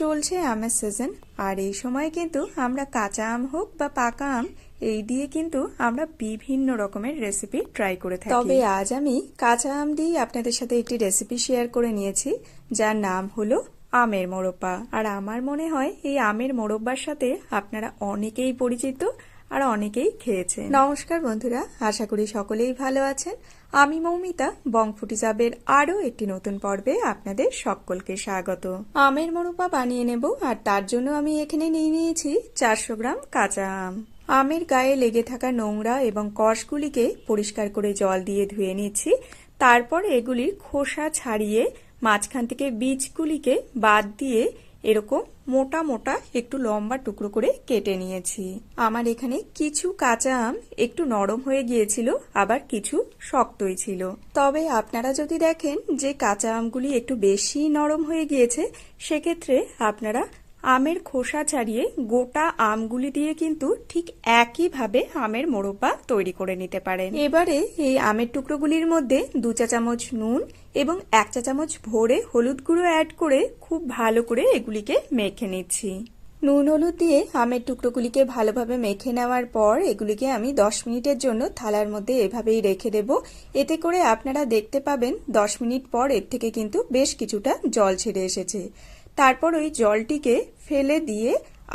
চলছে আমের সিজন আর এই সময় কিন্তু আমরা কাঁচা আম হোক বা পাকা আম, এই দিয়ে কিন্তু আমরা বিভিন্ন রকমের রেসিপি ট্রাই করে থাকি। তবে আজ আমি কাঁচা আম দিয়ে আপনাদের সাথে একটি রেসিপি শেয়ার করে নিয়েছি, যার নাম হলো আমের মোরব্বা। আর আমার মনে হয় এই আমের মোরব্বার সাথে আপনারা অনেকেই পরিচিত আর অনেকেই খেয়েছে নমস্কার বন্ধুরা, আশা করি সকলেই ভালো আছেন। আমি মৌমিতা, বংফুটি জাবের আরও একটি নতুন পর্বে আপনাদের সকলকে স্বাগত। আমের মোরব্বা বানিয়ে নেব, আর তার জন্য আমি এখানে নিয়ে নিয়েছি চারশো গ্রাম কাঁচা আম। আমের গায়ে লেগে থাকা নোংরা এবং কষগুলিকে পরিষ্কার করে জল দিয়ে ধুয়ে নিচ্ছি। তারপর এগুলির খোসা ছাড়িয়ে মাঝখান থেকে বীজগুলিকে বাদ দিয়ে এরকম মোটা মোটা একটু লম্বা টুকরো করে কেটে নিয়েছি। আমার এখানে কিছু কাঁচা আম একটু নরম হয়ে গিয়েছিল, আবার কিছু শক্তই ছিল। তবে আপনারা যদি দেখেন যে কাঁচা আমগুলি একটু বেশি নরম হয়ে গিয়েছে, সেক্ষেত্রে আপনারা আমের খোসা ছাড়িয়ে গোটা আমগুলি দিয়ে কিন্তু ঠিক একইভাবে আমের মোরব্বা তৈরি করে নিতে পারেন। এবারে এই আমের টুকরোগুলির মধ্যে দু চা চামচ নুন এবং এক চা চামচ ভরে হলুদ গুঁড়ো অ্যাড করে খুব ভালো করে এগুলিকে মেখে নিচ্ছি। নুন হলুদ দিয়ে আমের টুকরোগুলিকে ভালোভাবে মেখে নেওয়ার পর এগুলিকে আমি দশ মিনিটের জন্য থালার মধ্যে এভাবেই রেখে দেব। এতে করে আপনারা দেখতে পাবেন দশ মিনিট পর এর থেকে কিন্তু বেশ কিছুটা জল ছেড়ে এসেছে। তারপর ওই জলটিকে ফেলে দিয়ে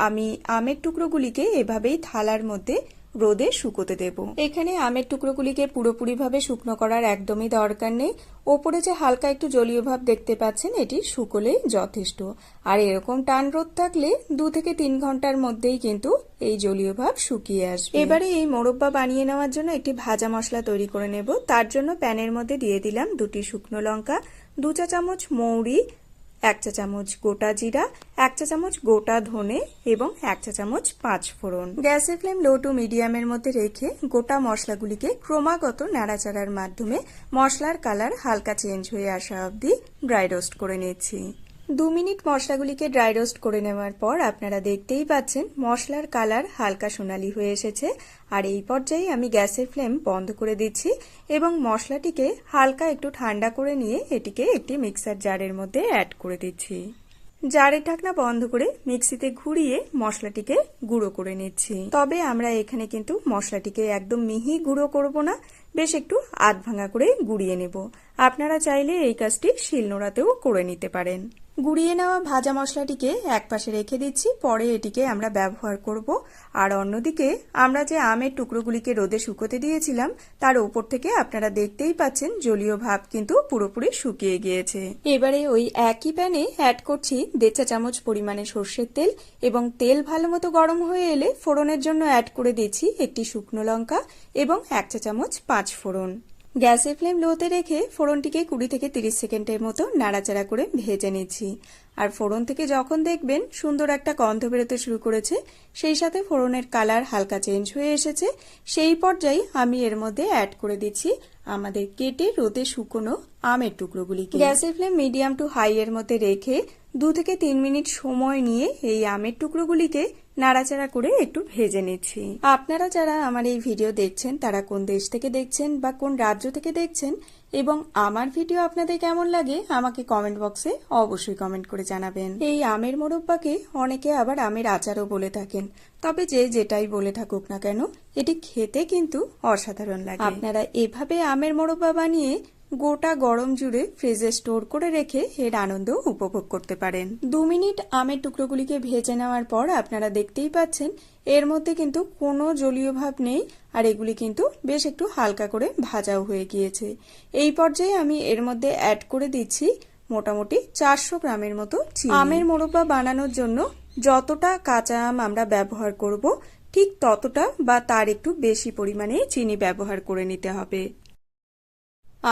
আমি আমের টুকরোগুলিকে এভাবেই থালার মধ্যে রোদে শুকোতে দেব। এখানে আমের টুকরোগুলিকে পুরোপুরিভাবে শুকনো করার একদমই দরকার নেই। ওপরে যে হালকা একটু জলীয় ভাব দেখতে পাচ্ছেন, এটি শুকোলেই যথেষ্ট। আর এরকম টান রোদ থাকলে দু থেকে তিন ঘণ্টার মধ্যেই কিন্তু এই জলীয় ভাব শুকিয়ে আসবে। এবারে এই মোরব্বা বানিয়ে নেওয়ার জন্য একটি ভাজা মশলা তৈরি করে নেব। তার জন্য প্যানের মধ্যে দিয়ে দিলাম দুটি শুকনো লঙ্কা, দু চা চামচ মৌরি এক চা চামচ গোটা জিরা, এক চা চামচ গোটা ধনে এবং এক চা চামচ পাঁচ ফোড়ন। গ্যাসের ফ্লেম লো টু মিডিয়ামের মধ্যে রেখে গোটা মশলাগুলিকে ক্রমাগত নাড়াচাড়ার মাধ্যমে মশলার কালার হালকা চেঞ্জ হয়ে আসা অবধি ড্রাই রোস্ট করে নিচ্ছি। দু মিনিট মশলাগুলিকে ড্রাই রোস্ট করে নেওয়ার পর আপনারা দেখতেই পাচ্ছেন মশলার কালার হালকা সোনালি হয়ে এসেছে। আর এই পর্যায়ে আমি গ্যাসের ফ্লেম বন্ধ করে দিচ্ছি এবং মশলাটিকে হালকা একটু ঠান্ডা করে নিয়ে এটিকে একটি মিক্সার জারের মধ্যে অ্যাড করে দিচ্ছি। জারের ঢাকনা বন্ধ করে মিক্সিতে ঘুরিয়ে মশলাটিকে গুঁড়ো করে নিচ্ছি। তবে আমরা এখানে কিন্তু মশলাটিকে একদম মিহি গুঁড়ো করব না, বেশ একটু আধ ভাঙা করে গুঁড়িয়ে নেব। আপনারা চাইলে এই কাজটি শিলনোড়াতেও করে নিতে পারেন। গুঁড়িয়ে নেওয়া ভাজা মশলাটিকে একপাশে রেখে দিচ্ছি, পরে এটিকে আমরা ব্যবহার করব। আর অন্যদিকে, আমরা যে আমের টুকরোগুলিকে রোদে শুকোতে দিয়েছিলাম, তার উপর থেকে আপনারা দেখতেই পাচ্ছেন জলীয় ভাব কিন্তু পুরোপুরি শুকিয়ে গিয়েছে। এবারে ওই একই প্যানে অ্যাড করছি দেড় চামচ পরিমাণে সর্ষের তেল এবং তেল ভালো মতো গরম হয়ে এলে ফোড়নের জন্য অ্যাড করে দিচ্ছি একটি শুকনো লঙ্কা এবং এক চা চামচ পাঁচ ফোড়ন। গ্যাসের ফ্লেম লোতে রেখে ফোড়নটিকে কুড়ি থেকে তিরিশ সেকেন্ডের মতো নাড়াচাড়া করে ভেজে নিচ্ছি। আর ফোড়ন থেকে যখন দেখবেন সুন্দর একটা গন্ধ বেরোতে শুরু করেছে, সেই সাথে ফোড়নের কালার হালকা চেঞ্জ হয়ে এসেছে, সেই পর্যায়ে আমি এর মধ্যে অ্যাড করে দিচ্ছি আমাদের কেটে রোদে শুকনো আমের টুকরোগুলিকে। গ্যাসের ফ্লেম মিডিয়াম টু হাই এর মধ্যে রেখে দু থেকে তিন মিনিট সময় নিয়ে এই আমের টুকরোগুলিকে নাড়াচাড়া করে একটু ভেজে নিচ্ছি। আপনারা যারা আমার এই ভিডিও দেখছেন, তারা কোন দেশ থেকে দেখছেন বা কোন রাজ্য থেকে দেখছেন এবং আমার ভিডিও আপনাদের কেমন লাগে, আমাকে কমেন্ট বক্সে অবশ্যই কমেন্ট করে জানাবেন। এই আমের মোরব্বাকে অনেকে আবার আমের আচারও বলে থাকেন। তবে যে যেটাই বলে থাকুক না কেন, এটি খেতে কিন্তু অসাধারণ লাগে। আপনারা এভাবে আমের মোরব্বা বানিয়ে গোটা গরম জুড়ে ফ্রিজে স্টোর করে রেখে এর আনন্দ উপভোগ করতে পারেন। দু মিনিট আমের টুকরোগুলিকে ভেজে নেওয়ার পর আপনারা দেখতেই পাচ্ছেন, এর মধ্যে কিন্তু কোনো জলীয় ভাব নেই আর এগুলি কিন্তু বেশ একটু হালকা করে ভাজাও হয়ে গিয়েছে। এই পর্যায়ে আমি এর মধ্যে অ্যাড করে দিচ্ছি মোটামুটি চারশো গ্রামের মতো আমের মোরব্বা বানানোর জন্য যতটা কাঁচা আম আমরা ব্যবহার করব, ঠিক ততটা বা তার একটু বেশি পরিমাণে চিনি ব্যবহার করে নিতে হবে।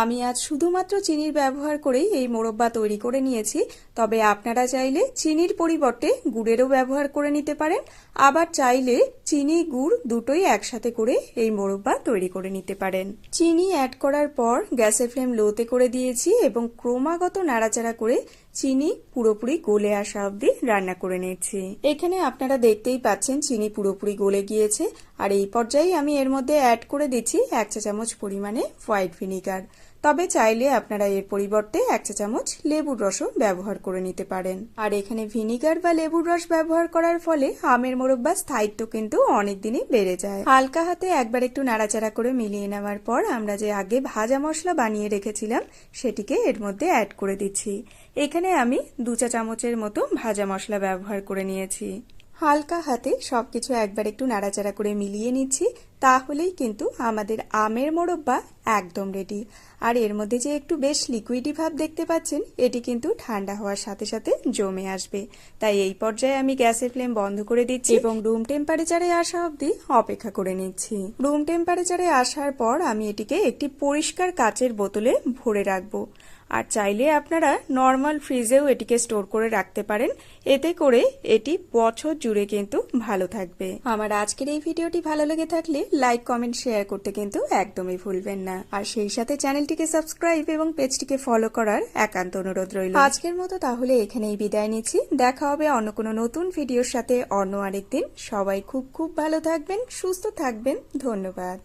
আমি আজ শুধুমাত্র চিনির ব্যবহার করেই এই মোরব্বা তৈরি করে নিয়েছি। তবে আপনারা চাইলে চিনির পরিবর্তে গুড়েরও ব্যবহার করে নিতে পারেন। আবার চাইলে চিনি, গুড় দুটোই একসাথে করে এই মোরব্বা তৈরি করে নিতে পারেন। চিনি অ্যাড করার পর গ্যাসের ফ্লেম লোতে করে দিয়েছি এবং ক্রমাগত নাড়াচাড়া করে চিনি পুরোপুরি গলে আসা অবধি রান্না করে নিচ্ছি এখানে আপনারা দেখতেই পাচ্ছেন চিনি পুরোপুরি গলে গিয়েছে। আর এই পর্যায়ে আমি এর মধ্যে অ্যাড করে দিচ্ছি এক চা চামচ পরিমাণে হোয়াইট ভিনিগার তবে চাইলে আপনারা এর পরিবর্তে এক চা চামচ লেবুর রসও ব্যবহার করে নিতে পারেন। আর এখানে ভিনিগার বা লেবুর রস ব্যবহার করার ফলে আমের মোরব্বা স্থায়িত্ব কিন্তু অনেক দিনই বেড়ে যায়। হালকা হাতে একবার একটু নাড়াচাড়া করে মিলিয়ে নেওয়ার পর আমরা যে আগে ভাজা মশলা বানিয়ে রেখেছিলাম, সেটিকে এর মধ্যে অ্যাড করে দিচ্ছি। এখানে আমি দু চা চামচের মতো ভাজা মশলা ব্যবহার করে নিয়েছি। হালকা হাতে সবকিছু একবার একটু নাড়াচাড়া করে মিলিয়ে নিচ্ছি, তাহলেই কিন্তু আমাদের আমের মোরব্বা একদম রেডি আর এর মধ্যে যে একটু বেশ লিকুইডি ভাব দেখতে পাচ্ছেন, এটি কিন্তু ঠান্ডা হওয়ার সাথে সাথে জমে আসবে। তাই এই পর্যায়ে আমি গ্যাসের ফ্লেম বন্ধ করে দিচ্ছি এবং রুম টেম্পারেচারে আসা অবধি অপেক্ষা করে নিচ্ছি। রুম টেম্পারেচারে আসার পর আমি এটিকে একটি পরিষ্কার কাচের বোতলে ভরে রাখব। আর চাইলে আপনারা নর্মাল ফ্রিজেও এটিকে স্টোর করে রাখতে পারেন। এতে করে এটি বছর জুড়ে কিন্তু ভালো থাকবে। আমার আজকের এই ভিডিওটি ভালো লেগে থাকলে লাইক কমেন্ট শেয়ার করতে কিন্তু একদমই ভুলবেন না। আর সেই সাথে চ্যানেলটিকে সাবস্ক্রাইব এবং পেজটিকে ফলো করার একান্ত অনুরোধ রইল। আজকের মতো তাহলে এখানেই বিদায় নিচ্ছি। দেখা হবে অন্য কোনো নতুন ভিডিওর সাথে অন্য আরেকদিন। সবাই খুব খুব ভালো থাকবেন, সুস্থ থাকবেন। ধন্যবাদ।